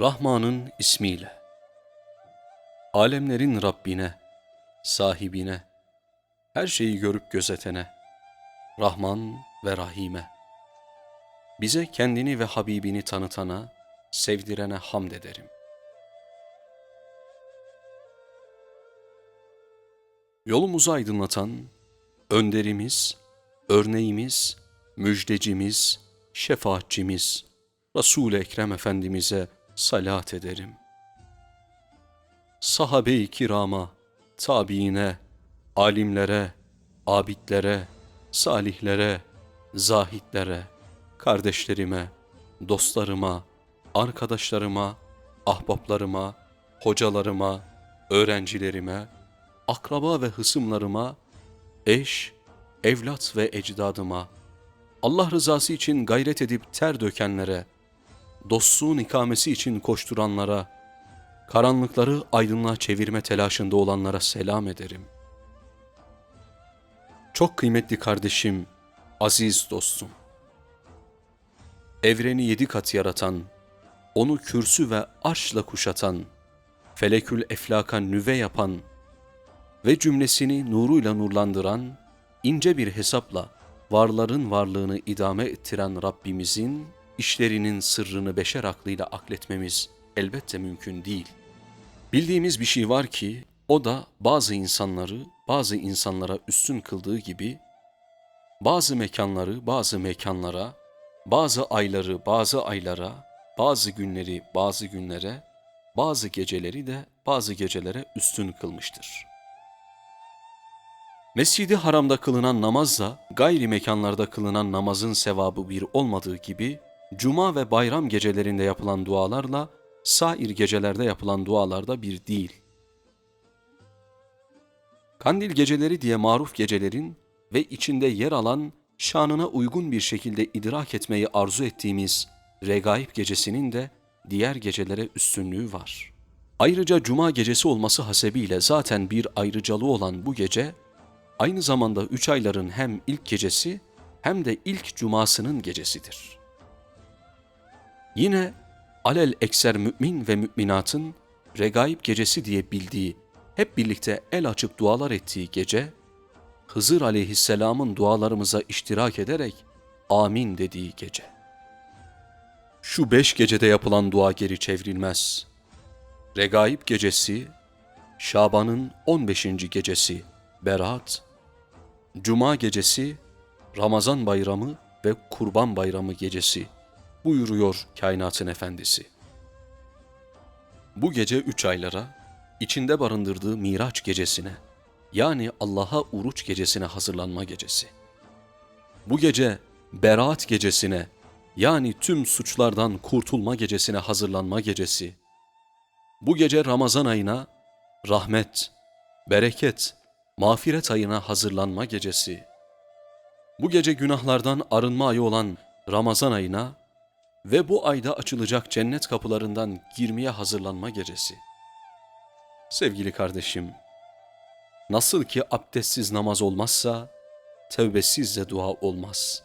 Rahman'ın ismiyle. Alemlerin Rabbine, sahibine, her şeyi görüp gözetene, Rahman ve Rahime. Bize kendini ve Habibini tanıtana, sevdirene hamd ederim. Yolumuzu aydınlatan, önderimiz, örneğimiz, müjdecimiz, şefaatçimiz, Resul-i Ekrem Efendimiz'e salat ederim. Sahabe-i kirama, tabiine, alimlere, abidlere, salihlere, zahitlere, kardeşlerime, dostlarıma, arkadaşlarıma, ahbaplarıma, hocalarıma, öğrencilerime, akraba ve hısımlarıma, eş, evlat ve ecdadıma, Allah rızası için gayret edip ter dökenlere, dostluğun ikamesi için koşturanlara, karanlıkları aydınlığa çevirme telaşında olanlara selam ederim. Çok kıymetli kardeşim, aziz dostum. Evreni yedi kat yaratan, onu kürsü ve arşla kuşatan, felekül eflaka nüve yapan ve cümlesini nuruyla nurlandıran, ince bir hesapla varların varlığını idame ettiren Rabbimizin işlerinin sırrını beşer aklıyla akletmemiz elbette mümkün değil. Bildiğimiz bir şey var ki o da bazı insanları bazı insanlara üstün kıldığı gibi bazı mekanları bazı mekanlara, bazı ayları bazı aylara, bazı günleri bazı günlere, bazı geceleri de bazı gecelere üstün kılmıştır.'' Mescidi haramda kılınan namazla gayri mekanlarda kılınan namazın sevabı bir olmadığı gibi, cuma ve bayram gecelerinde yapılan dualarla sair gecelerde yapılan dualarda bir değil. Kandil geceleri diye maruf gecelerin ve içinde yer alan şanına uygun bir şekilde idrak etmeyi arzu ettiğimiz regaib gecesinin de diğer gecelere üstünlüğü var. Ayrıca cuma gecesi olması hasebiyle zaten bir ayrıcalığı olan bu gece, aynı zamanda üç ayların hem ilk gecesi hem de ilk cumasının gecesidir. Yine alel ekser mümin ve müminatın regaib gecesi diye bildiği, hep birlikte el açıp dualar ettiği gece, Hızır aleyhisselamın dualarımıza iştirak ederek amin dediği gece. Şu beş gecede yapılan dua geri çevrilmez. Regaib gecesi, Şaban'ın 15. gecesi, Berat, Cuma gecesi, Ramazan bayramı ve Kurban bayramı gecesi buyuruyor kainatın efendisi. Bu gece üç aylara, içinde barındırdığı Miraç gecesine, yani Allah'a uruç gecesine hazırlanma gecesi. Bu gece Berat gecesine, yani tüm suçlardan kurtulma gecesine hazırlanma gecesi. Bu gece Ramazan ayına rahmet, bereket, mağfiret ayına hazırlanma gecesi. Bu gece günahlardan arınma ayı olan Ramazan ayına ve bu ayda açılacak cennet kapılarından girmeye hazırlanma gecesi. Sevgili kardeşim, nasıl ki abdestsiz namaz olmazsa, tevbesiz de dua olmaz.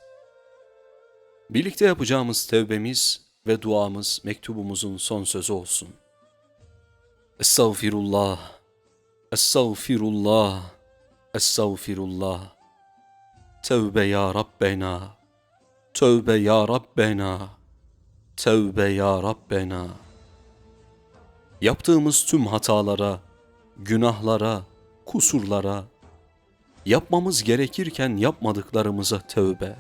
Birlikte yapacağımız tevbemiz ve duamız mektubumuzun son sözü olsun. Estağfirullah, Estağfirullah, Estağfirullah. Tevbe ya Rabbena. Tövbe ya Rabbena. Tevbe ya Rabbena. Yaptığımız tüm hatalara, günahlara, kusurlara, yapmamız gerekirken yapmadıklarımıza tövbe.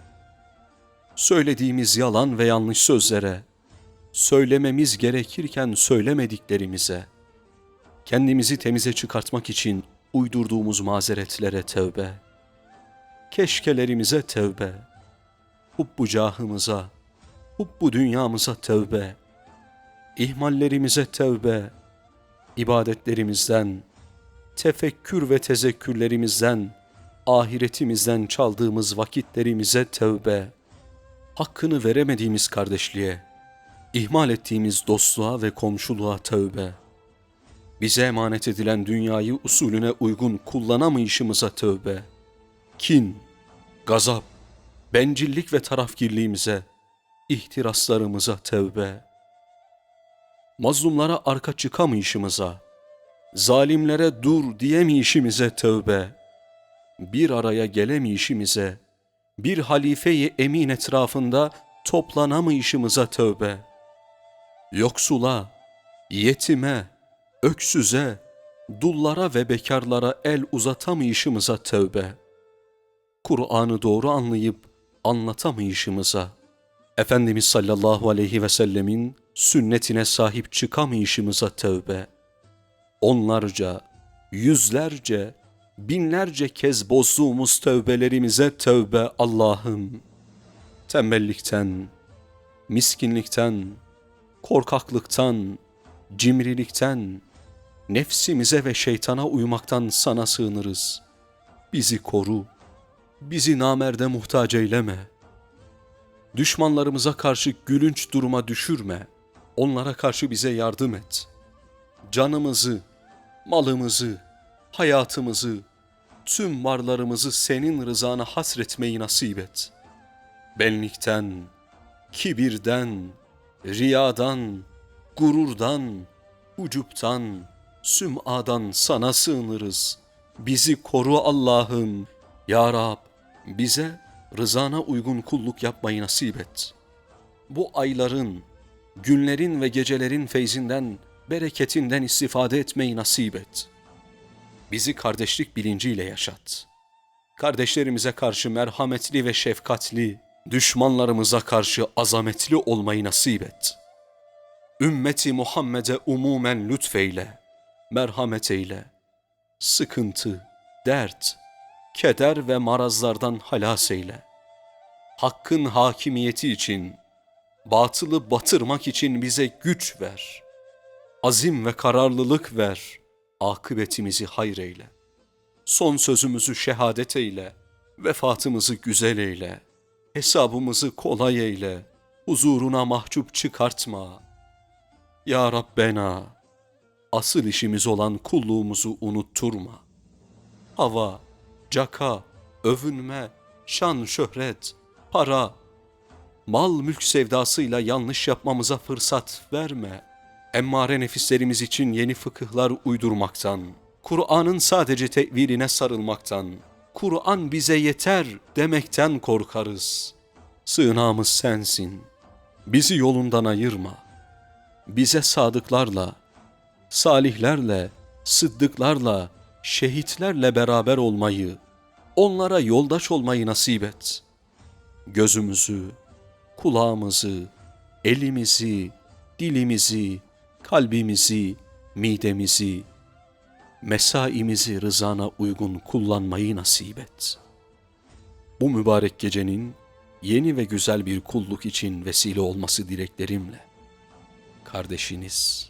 Söylediğimiz yalan ve yanlış sözlere, söylememiz gerekirken söylemediklerimize, kendimizi temize çıkartmak için uydurduğumuz mazeretlere tevbe, keşkelerimize tevbe, hubbu cahımıza, hubbu dünyamıza tevbe, ihmallerimize tevbe, ibadetlerimizden, tefekkür ve tezekkürlerimizden, ahiretimizden çaldığımız vakitlerimize tevbe, hakkını veremediğimiz kardeşliğe, ihmal ettiğimiz dostluğa ve komşuluğa tevbe.'' bize emanet edilen dünyayı usulüne uygun kullanamayışımıza tövbe. Kin, gazap, bencillik ve tarafgirliğimize, ihtiraslarımıza tövbe. mazlumlara arka çıkamayışımıza, zalimlere dur diyemeyişimize tövbe, bir araya gelemeyişimize, bir halifeyi emin etrafında toplanamayışımıza tövbe. Yoksula, yetime, öksüze, dullara ve bekarlara el uzatamayışımıza tövbe. Kur'an'ı doğru anlayıp anlatamayışımıza, Efendimiz sallallahu aleyhi ve sellemin sünnetine sahip çıkamayışımıza tövbe. Onlarca, yüzlerce, binlerce kez bozduğumuz tövbelerimize tövbe Allah'ım. Tembellikten, miskinlikten, korkaklıktan, cimrilikten, nefsimize ve şeytana uymaktan sana sığınırız. Bizi koru, bizi namerde muhtaç eyleme. Düşmanlarımıza karşı gülünç duruma düşürme. Onlara karşı bize yardım et. Canımızı, malımızı, hayatımızı, tüm varlarımızı senin rızana hasretmeyi nasip et. Benlikten, kibirden, riyadan, gururdan, ucuptan, süm'adan sana sığınırız. Bizi koru Allah'ım. Ya Rab, bize rızana uygun kulluk yapmayı nasip et. Bu ayların, günlerin ve gecelerin feyzinden, bereketinden istifade etmeyi nasip et. Bizi kardeşlik bilinciyle yaşat. Kardeşlerimize karşı merhametli ve şefkatli, düşmanlarımıza karşı azametli olmayı nasip et. Ümmeti Muhammed'e umumen lütfeyle, merhamet eyle. Sıkıntı, dert, keder ve marazlardan halas eyle. Hakkın hakimiyeti için, batılı batırmak için bize güç ver. Azim ve kararlılık ver. Akıbetimizi hayır eyle. Son sözümüzü şehadet eyle. Vefatımızı güzel eyle. Hesabımızı kolay eyle. Huzuruna mahcup çıkartma. Ya Rabbena, asıl işimiz olan kulluğumuzu unutturma. Hava, caka, övünme, şan şöhret, para, mal mülk sevdasıyla yanlış yapmamıza fırsat verme. Emmare nefislerimiz için yeni fıkıhlar uydurmaktan, Kur'an'ın sadece teviline sarılmaktan, Kur'an bize yeter demekten korkarız. Sığınağımız sensin. Bizi yolundan ayırma. Bize sadıklarla, salihlerle, sıddıklarla, şehitlerle beraber olmayı, onlara yoldaş olmayı nasip et. Gözümüzü, kulağımızı, elimizi, dilimizi, kalbimizi, midemizi, mesaimizi rızana uygun kullanmayı nasip et. Bu mübarek gecenin yeni ve güzel bir kulluk için vesile olması dileklerimle. Kardeşiniz